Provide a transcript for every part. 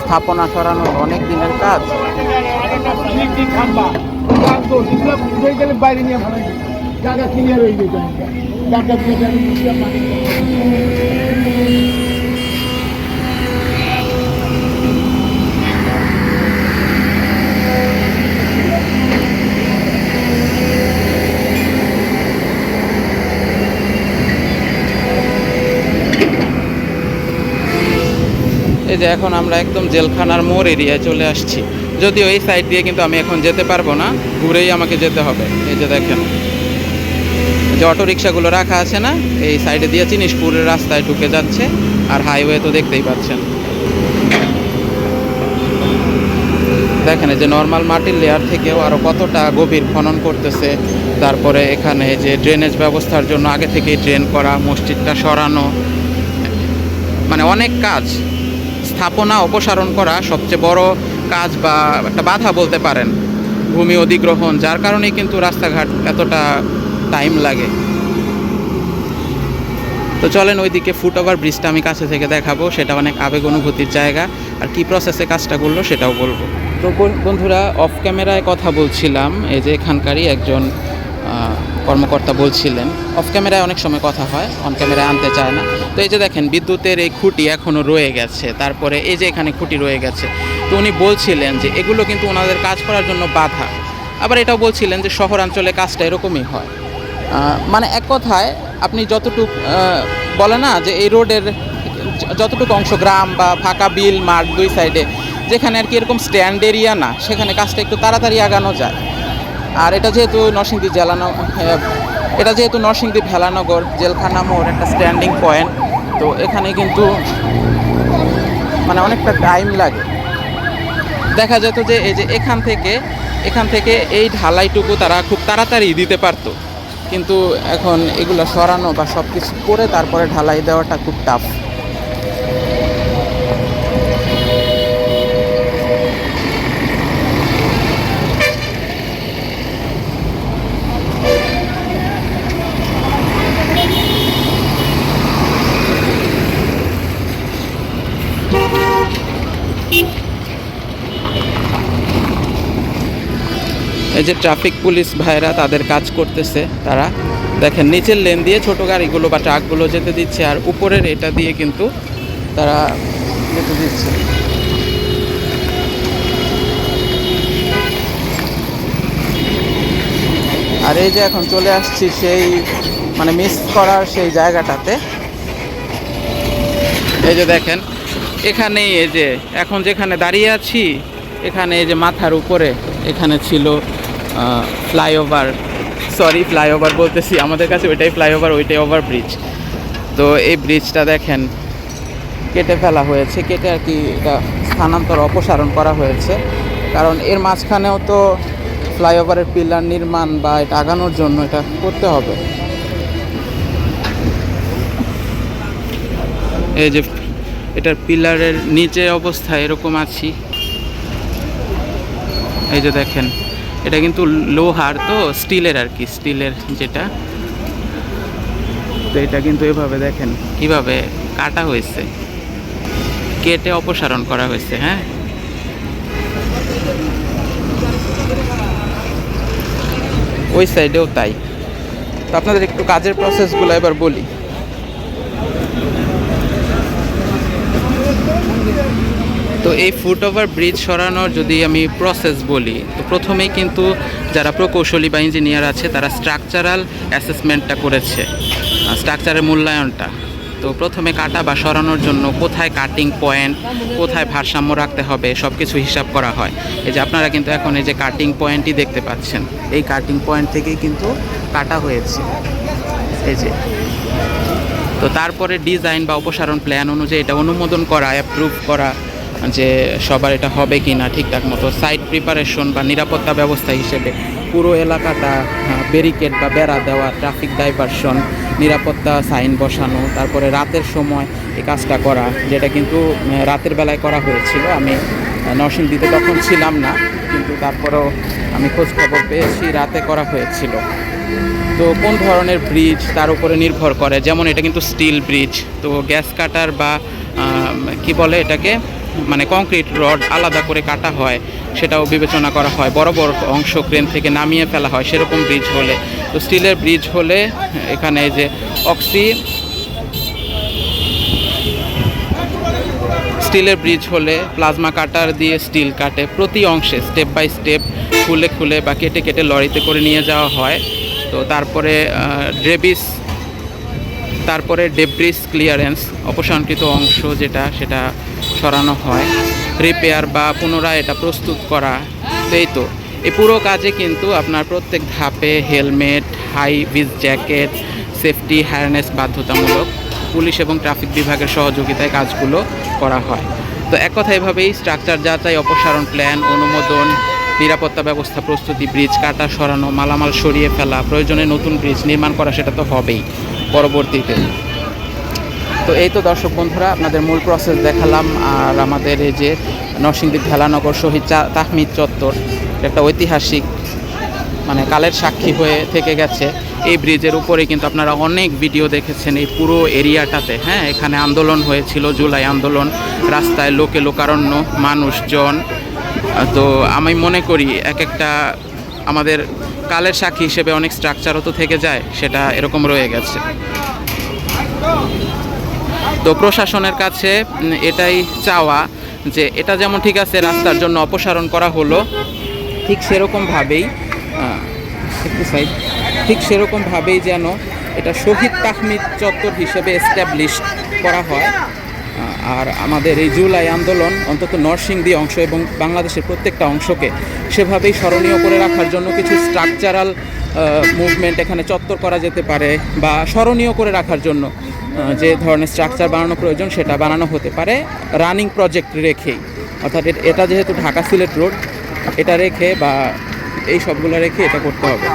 স্থাপনা সরানোর অনেক দিনের কাজ। বাইরে নিয়ে ভালো জায়গা যেত যে এখন আমরা একদম জেলখানার মোড় এরিয়ায় চলে আসছি। যদিও এই সাইড দিয়ে কিন্তু আমি এখন যেতে পারব না, ঘুরেই আমাকে যেতে হবে। এই যে দেখেন, যে অটো রিক্সাগুলো রাখা আছে না, এই সাইডে দিয়ে জিনিসপুরের রাস্তায় ঢুকে যাচ্ছে, আর হাইওয়ে তো দেখতেই পাচ্ছেন। দেখেন যে নর্মাল মাটির লেয়ার থেকেও আরও কতটা গভীর খনন করতেছে। তারপরে এখানে যে ড্রেনেজ ব্যবস্থার জন্য আগে থেকেই ড্রেন করা, মসজিদটা সরানো। মানে অনেক কাজ। স্থাপনা অপসারণ করা সবচেয়ে বড় কাজ বা একটা বাধা বলতে পারেন ভূমি অধিগ্রহণ, যার কারণেই কিন্তু রাস্তাঘাট এতটা টাইম লাগে। তো চলেন ওইদিকে ফুট ওভার ব্রিজটা আমি কাছে থেকে দেখাবো, সেটা অনেক আবেগ অনুভূতির জায়গা, আর কি প্রসেসে কাজটা করল সেটাও বলব। তো বন্ধুরা অফ ক্যামেরায় কথা বলছিলাম, এই যে এখানকারই একজন কর্মকর্তা বলছিলেন। অফ ক্যামেরায় অনেক সময় কথা হয় অন ক্যামেরায় আনতে চায় না। তো এই যে দেখেন, বিদ্যুতের এই খুঁটি এখনও রয়ে গেছে। তারপরে এই যে এখানে খুঁটি রয়ে গেছে। তো উনি বলছিলেন যে এগুলো কিন্তু ওনাদের কাজ করার জন্য বাধা। আবার এটাও বলছিলেন যে শহরাঞ্চলে কাজটা এরকমই হয়। মানে এক কথায়, আপনি যতটুক বলে না যে এই রোডের যতটুকু অংশ গ্রাম বা ফাঁকা বিল, মাঠ দুই সাইডে যেখানে আর কি এরকম স্ট্যান্ড এরিয়া না, সেখানে কাজটা একটু তাড়াতাড়ি আগানো যায়। আর এটা যেহেতু নরসিংদী জেলানো এটা যেহেতু নরসিংদী ভেলানগর জেলখানা মোড় একটা স্ট্যান্ডিং পয়েন্ট তো এখানে কিন্তু মানে অনেকটা টাইম লাগে। দেখা যেত যে এই যে এখান থেকে এখান থেকে এই ঢালাইটুকু তারা খুব তাড়াতাড়ি দিতে পারতো। কিন্তু এখন এগুলো সরানো বা সব কিছু করে তারপরে ঢালাই দেওয়াটা খুব টাফ এই যে ট্রাফিক পুলিশ ভাইরা তাদের কাজ করতেছে, তারা দেখেন নিচের লেন দিয়ে ছোট গাড়িগুলো বা ট্রাকগুলো যেতে দিচ্ছে আর উপরের এটা দিয়ে কিন্তু তারা যেতে দিচ্ছে। আর এই যে এখন চলে আসছি সেই মানে মিস করার সেই জায়গাটাতে। এই যে দেখেন এখানেই এই যে, এখন যেখানে দাঁড়িয়ে আছি, এখানে এই যে মাথার উপরে, এখানে ছিল ফ্লাইওভার সরি ফ্লাইওভার বলতেছি, আমাদের কাছে ওইটাই ফ্লাইওভার ওইটাই ওভার ব্রিজ তো এই ব্রিজটা দেখেন, কেটে ফেলা হয়েছে, কেটে আর কি এটা স্থানান্তর, অপসারণ করা হয়েছে। কারণ এর মাঝখানেও তো ফ্লাইওভারের পিলার নির্মাণ বা এটা আগানোর জন্য এটা করতে হবে। এই যে এটার পিলারের নিচে অবস্থা এরকম আছি। এই যে দেখেন এটা কিন্তু লোহার তো স্টিলের আর কি, স্টিলের যেটা। তো এটা কিন্তু এভাবে দেখেন কীভাবে কাটা হয়েছে। কেটে অপসারণ করা হয়েছে হ্যাঁ? ওই সাইডেও তাই। তো আপনাদের একটু কাজের প্রসেসগুলো এবার বলি। তো এই ফুট ওভার ব্রিজ সরানোর যদি আমি প্রসেস বলি, তো প্রথমেই কিন্তু যারা প্রকৌশলী বা ইঞ্জিনিয়ার আছে, তারা স্ট্রাকচারাল অ্যাসেসমেন্টটা করেছে স্ট্রাকচারের মূল্যায়নটা। তো প্রথমে কাটা বা সরানোর জন্য কোথায় কাটিং পয়েন্ট কোথায় ভারসাম্য রাখতে হবে সব কিছু হিসাব করা হয়। এই যে আপনারা কিন্তু এখন এই যে কাটিং পয়েন্টই দেখতে পাচ্ছেন। এই কাটিং পয়েন্ট থেকেই কিন্তু কাটা হয়েছে। এই যে। তো তারপরে ডিজাইন বা অপসারণ প্ল্যান অনুযায়ী এটা অনুমোদন করা অ্যাপ্রুভ করা যে সবার এটা হবে কি না ঠিকঠাক মতো সাইট প্রিপারেশন বা নিরাপত্তা ব্যবস্থা হিসেবে পুরো এলাকাটা ব্যারিকেড বা বেড়া দেওয়া ট্রাফিক ডাইভারশন নিরাপত্তা সাইন বসানো, তারপরে রাতের সময় এই কাজটা করা, যেটা কিন্তু রাতের বেলায় করা হয়েছিল। আমি নরসিংদীতে তখন ছিলাম না, কিন্তু তারপরেও আমি খোঁজ খবর পেয়েছি, রাতে করা হয়েছিল। তো কোন ধরনের ব্রিজ তার উপরে নির্ভর করে? যেমন এটা কিন্তু স্টিল ব্রিজ তো গ্যাস কাটার বা কি বলে এটাকে? মানে কংক্রিট রড আলাদা করে কাটা হয়, সেটাও বিবেচনা করা হয়। বড় বড় অংশ ক্রেন থেকে নামিয়ে ফেলা হয়, সেরকম ব্রিজ হলে। তো স্টিলের ব্রিজ হলে এখানে যে অক্সি, স্টিলের ব্রিজ হলে প্লাজমা কাটার দিয়ে স্টিল কাটে। প্রতি অংশে স্টেপ বাই স্টেপ খুলে খুলে বা কেটে কেটে লরিতে করে নিয়ে যাওয়া হয়। তো তারপরে ড্রেবিস তারপরে ডেব্রিস ক্লিয়ারেন্স অপসারণকৃত অংশ যেটা, সেটা সরানো হয় রিপেয়ার বা পুনরায় এটা প্রস্তুত করা। এই তো, এই পুরো কাজে কিন্তু আপনার প্রত্যেক ধাপে helmet high vis jacket safety harness বাধ্যতামূলক পুলিশ এবং ট্রাফিক বিভাগের সহযোগিতায় কাজগুলো করা হয়। তো এক কথা এভাবেই স্ট্রাকচার যাচাই, অপসারণ প্ল্যান অনুমোদন, নিরাপত্তা ব্যবস্থা প্রস্তুতি ব্রিজ কাটা, সরানো, মালামাল সরিয়ে ফেলা, প্রয়োজনে নতুন ব্রিজ নির্মাণ করা, সেটা তো হবেই। পরবর্তীতে তো এই তো দর্শক বন্ধুরা, আপনাদের মূল প্রসেস দেখালাম, আর আমাদের এই যে নরসিংদী ভেলানগর শহীদ তাহমিদ চত্বর একটা ঐতিহাসিক মানে কালের সাক্ষী হয়ে থেকে গেছে। এই ব্রিজের উপরে কিন্তু আপনারা অনেক ভিডিও দেখেছেন এই পুরো এরিয়াটাতে হ্যাঁ এখানে আন্দোলন হয়েছিল, জুলাই আন্দোলন, রাস্তায় লোকে লোকারণ্য, মানুষজন। তো আমি মনে করি এক একটা আমাদের কালের সাক্ষী হিসেবে অনেক স্ট্রাকচারও তো থেকে যায়, সেটা এরকম রয়ে গেছে। তো প্রশাসনের কাছে এটাই চাওয়া যে এটা যেমন ঠিক আছে, রাস্তার জন্য অপসারণ করা হলো, ঠিক সেরকমভাবেই ঠিক সেরকমভাবেই যেন এটা শহীদ তাহমিদ চত্বর হিসেবে এস্টাবলিশ করা হয়। আর আমাদের এই জুলাই আন্দোলন অন্তত নরসিংদী অংশ এবং বাংলাদেশের প্রত্যেকটা অংশকে সেভাবেই স্মরণীয় করে রাখার জন্য কিছু স্ট্রাকচারাল মুভমেন্ট এখানে চত্বর করা যেতে পারে বা স্মরণীয় করে রাখার জন্য যে ধরনের স্ট্রাকচার বানানো প্রয়োজন সেটা বানানো হতে পারে রানিং প্রজেক্ট রেখেই। অর্থাৎ এটা যেহেতু ঢাকা সিলেট রোড, এটা রেখে বা এই সবগুলো রেখে এটা করতে হবে।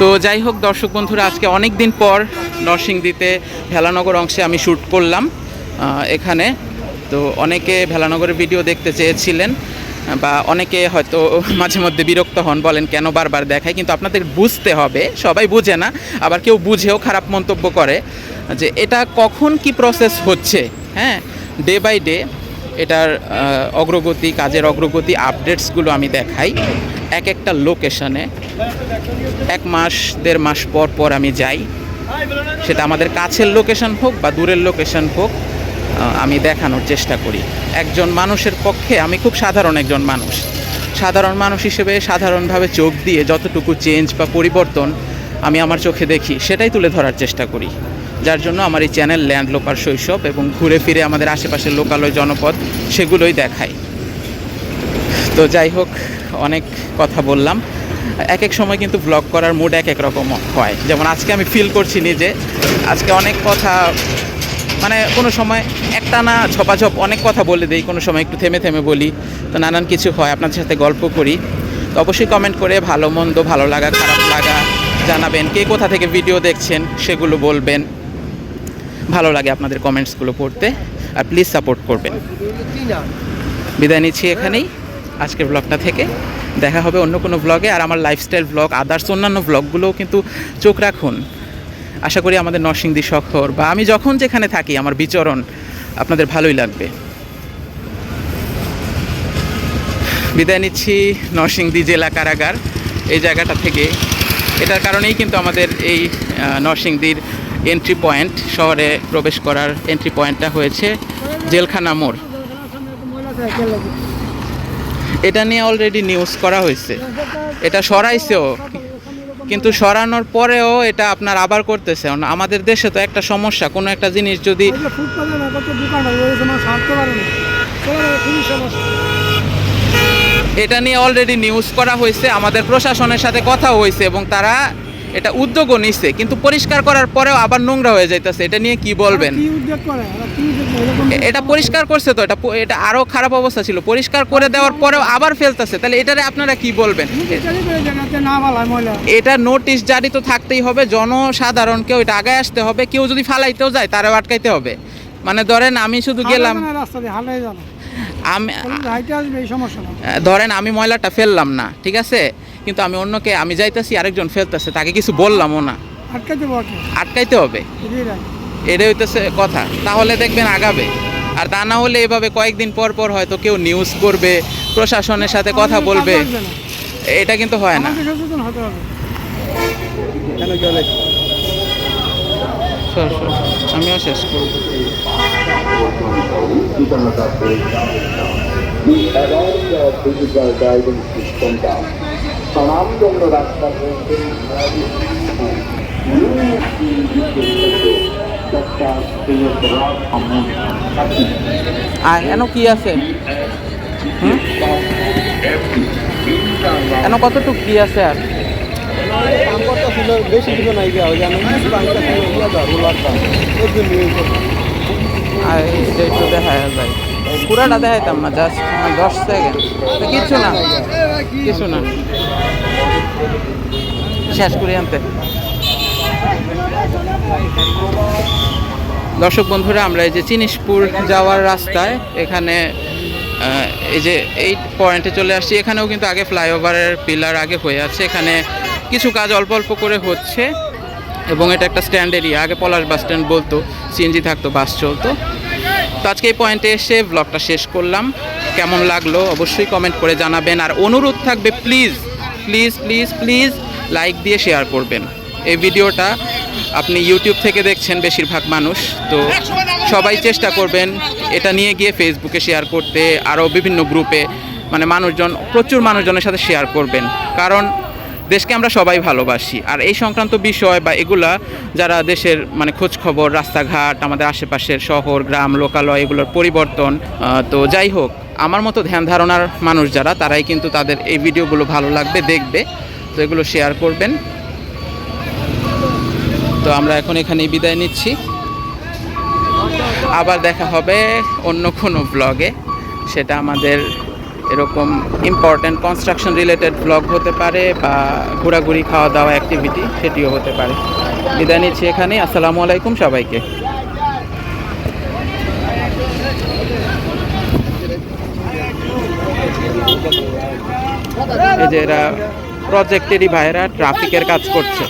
তো যাই হোক দর্শক বন্ধুরা, আজকে অনেক দিন পর নরসিংদীতে ভেলানগর অংশে আমি শ্যুট করলাম এখানে। তো অনেকে ভেলানগরের ভিডিও দেখতে চেয়েছিলেন। বা অনেকে হয়তো মাঝে মধ্যে বিরক্ত হন, বলেন, কেন বারবার দেখায়? কিন্তু আপনাদের বুঝতে হবে, সবাই বুঝে না, আবার কেউ বুঝেও খারাপ মন্তব্য করে যে এটা কখন কি প্রসেস হচ্ছে হ্যাঁ? ডে বাই ডে এটার অগ্রগতি, কাজের অগ্রগতি আপডেটসগুলো আমি দেখাই এক একটা লোকেশনে এক মাস, দেড় মাস পর পর আমি যাই। সেটা আমাদের কাছের লোকেশন হোক বা দূরের লোকেশন হোক। আমি দেখানোর চেষ্টা করি। একজন মানুষের পক্ষে আমি খুব সাধারণ একজন মানুষ। সাধারণ মানুষ হিসেবে সাধারণভাবে চোখ দিয়ে যতটুকু চেঞ্জ বা পরিবর্তন আমি আমার চোখে দেখি, সেটাই তুলে ধরার চেষ্টা করি। যার জন্য আমার এই চ্যানেল ল্যান্ড লোপার শৈশব এবং ঘুরে ফিরে আমাদের আশেপাশের লোকালয় জনপদ সেগুলোই দেখাই। তো যাই হোক, অনেক কথা বললাম। এক এক সময় কিন্তু ব্লগ করার মুড এক এক রকম হয়। যেমন আজকে আমি ফিল করছি নিজে। আজকে অনেক কথা মানে কোনো সময় একটা না ঝপাঝপ অনেক কথা বলে দিই, কোনো সময় একটু থেমে থেমে বলি, তো নানান কিছু হয়, আপনাদের সাথে গল্প করি। তো অবশ্যই কমেন্ট করে ভালো, মন্দ, ভালো লাগা, খারাপ লাগা জানাবেন, কে কোথা থেকে ভিডিও দেখছেন সেগুলো বলবেন। ভালো লাগে আপনাদের কমেন্টসগুলো পড়তে, আর প্লিজ সাপোর্ট করবেন। বিদায় নিচ্ছি এখানেই, আজকের ব্লগটা থেকে। দেখা হবে অন্য কোনো ব্লগে আর আমার লাইফস্টাইল ব্লগ আদার্স অন্যান্য ব্লগগুলোও কিন্তু চোখ রাখুন। আশা করি আমাদের নরসিংদী শহর বা আমি যখন যেখানে থাকি, আমার বিচরণ আপনাদের ভালোই লাগবে। বিদায় নিচ্ছি নরসিংদী জেলা কারাগার, এই জায়গাটা থেকে। এটার কারণেই কিন্তু আমাদের এই নরসিংদীর এন্ট্রি পয়েন্ট শহরে প্রবেশ করার এন্ট্রি পয়েন্টটা হয়েছে জেলখানা মোড়। এটা নিয়ে অলরেডি নিউজ করা হয়েছে। এটা সরাইছেও কিন্তু সরানোর পরেও এটা আপনার আবার করতেছে। আমাদের দেশে তো একটা সমস্যা কোনো একটা জিনিস যদি এটা নিয়ে অলরেডি নিউজ করা হয়েছে আমাদের প্রশাসনের সাথে কথা হয়েছে এবং তারা এটা উদ্যোগও নিচ্ছে কিন্তু পরিষ্কার করার পরেও আবার নোংরা হয়ে যাইতেছে এটা নিয়ে কি বলবেন? এটা পরিষ্কার করছে তো এটা এটা আরও খারাপ অবস্থা ছিল পরিষ্কার করে দেওয়ার পরেও আবার ফেলতেছে তাহলে এটারে আপনারা কি বলবেন? এটা নোটিশ জারি তো থাকতেই হবে জনসাধারণকেও এটা আগে আসতে হবে কেউ যদি ফালাইতেও যায় তারাও আটকাইতে হবে। মানে ধরেন আমি শুধু গেলাম আমি ধরেন আমি ময়লাটা ফেললাম না ঠিক আছে? কিন্তু আমি অন্যকে আমি যাইতেছি আরেকজন ফেলতেছে তাকে কিছু বললামও না। আটকাইতে হবে এটা হইতেছে কথা। তাহলে দেখবেন আগাবে। আর তা না হলে এভাবে কয়েকদিন পর পর হয়তো কেউ নিউজ করবে প্রশাসনের সাথে কথা বলবে। এটা কিন্তু হয় না। আমাদের সচেতন হতে হবে। সর, সর। আমিও শেষ করব। ডিজিটাল গাইডেন্স সিস্টেমটা স্বনামধন্য রাস্তা আর এন কি আছে? এন কতটুক কি আছে আর? বেশি কিছু নাই আর এটা একটু দেখা যায় পুরাটা দেখাইতাম না জাস্ট দশ সেকেন্ড কিছু না কিছু না। শেষ করি আনতে। দর্শক বন্ধুরা, আমরা এই যে চিনিসপুর যাওয়ার রাস্তায় এখানে এই যে এই পয়েন্টে চলে আসছি। এখানেও কিন্তু আগে ফ্লাইওভারের পিলার আগে হয়ে আছে। এখানে কিছু কাজ অল্প অল্প করে হচ্ছে এবং এটা একটা স্ট্যান্ড এরিয়া। আগে পলাশ বাস স্ট্যান্ড বলতো, সিএনজি থাকতো, বাস চলতো। তো আজকে এই পয়েন্টে এসে ব্লগটা শেষ করলাম। কেমন লাগল অবশ্যই কমেন্ট করে জানাবেন। আর অনুরোধ থাকবে please please please please like দিয়ে শেয়ার করবেন। এই ভিডিওটা আপনি ইউটিউব থেকে দেখছেন বেশিরভাগ মানুষ। তো সবাই চেষ্টা করবেন এটা নিয়ে গিয়ে ফেসবুকে শেয়ার করতে, আরও বিভিন্ন গ্রুপে মানে মানুষজন, প্রচুর মানুষজনের সাথে শেয়ার করবেন। কারণ দেশকে আমরা সবাই ভালোবাসি। আর এই সংক্রান্ত বিষয় বা এগুলা যারা দেশের মানে খোঁজ খবর রাস্তাঘাট, আমাদের আশেপাশের শহর, গ্রাম, লোকালয় এগুলোর পরিবর্তন তো যাই হোক, আমার মতো ধ্যান ধারণার মানুষ যারা, তারাই কিন্তু তাদের এই ভিডিওগুলো ভালো লাগবে, দেখবে। তো এগুলো শেয়ার করবেন। তো আমরা এখন এখানেই বিদায় নিচ্ছি। আবার দেখা হবে অন্য কোনো ব্লগে সেটা আমাদের এরকম ইম্পর্ট্যান্ট কনস্ট্রাকশন রিলেটেড ব্লগ হতে পারে বা ঘোরাঘুরি খাওয়া দাওয়া অ্যাক্টিভিটি সেটিও হতে পারে। বিদায় নিচ্ছি এখানে আসসালামু আলাইকুম সবাইকে। এই যে এরা প্রজেক্টেরই ভাইয়েরা ট্রাফিকের কাজ করছে।